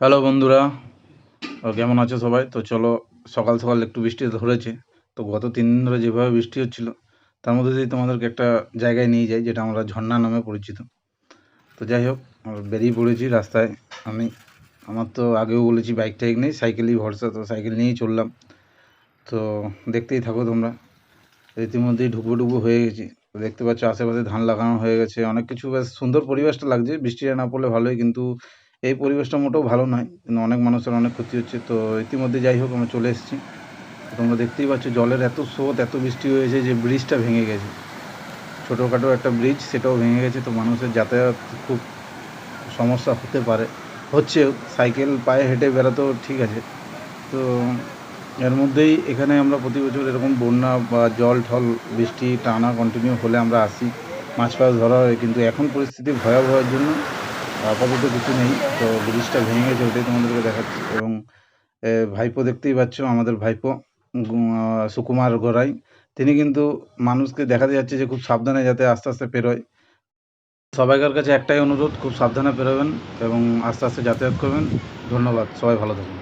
Hello বন্ধুরা কেমন আছো সবাই? তো চলো, সকাল সকাল একটু বৃষ্টি ধরেছে। তো গত তিন দিন ধরে যেভাবে বৃষ্টি হচ্ছিল, তার মধ্যে দিয়ে তোমাদেরকে একটা জায়গায় নিয়ে যাই, যেটা আমরা ঝর্ণা নামে পরিচিত। তো যাই হোক বেরিয়ে পড়েছি রাস্তায়। আমি, আমার তো আগেও বলেছি বাইক টাইক নেই সাইকেলই ভরসা, তো সাইকেল নিয়েই চললাম। তো দেখতেই থাকো তোমরা। ইতিমধ্যেই ঢুকবো ঢুকবো হয়ে গেছি। দেখতে পাচ্ছ আশেপাশে ধান লাগানো হয়ে গেছে। অনেক কিছু, বেশ সুন্দর পরিবেশটা লাগছে। বৃষ্টিটা না পড়লে ভালোই, কিন্তু এই পরিবেশটা মোটেও ভালো নয়। কিন্তু অনেক মানুষের অনেক ক্ষতি হচ্ছে। তো ইতিমধ্যে যাই হোক, আমরা চলে এসেছি। তোমরা দেখতেই পাচ্ছ, জলের এত স্রোত, এত বৃষ্টি হয়েছে যে ব্রিজটা ভেঙে গেছে। ছোটোখাটো একটা ব্রিজ, সেটাও ভেঙে গেছে। তো মানুষের যাতায়াত খুব সমস্যা হতে পারে। হচ্ছে সাইকেল পায়ে হেঁটে বেড়াতেও ঠিক আছে। তো এর মধ্যেই এখানে আমরা প্রতি বছর এরকম বন্যা বা জল ঠল, বৃষ্টি, টানা কন্টিনিউ হলে আমরা আসি। মাছ ফাছ ধরা হয়, কিন্তু এখন পরিস্থিতি ভয়াবহের জন্য আপাতত কিছু নেই। তো ব্রিজটা ভেঙে গেছে, ওটাই তোমাদেরকে দেখাচ্ছি। এবং ভাইপো দেখতেই পাচ্ছ, আমাদের ভাইপো সুকুমার গোড়াই। তিনি কিন্তু মানুষকে দেখাতে যাচ্ছে যে খুব সাবধানে যাতে আস্তে আস্তে পেরোয়। সবাইকার কাছে একটাই অনুরোধ, খুব সাবধানে পেরোবেন এবং আস্তে আস্তে যাতায়াত করবেন। ধন্যবাদ, সবাই ভালো থাকুন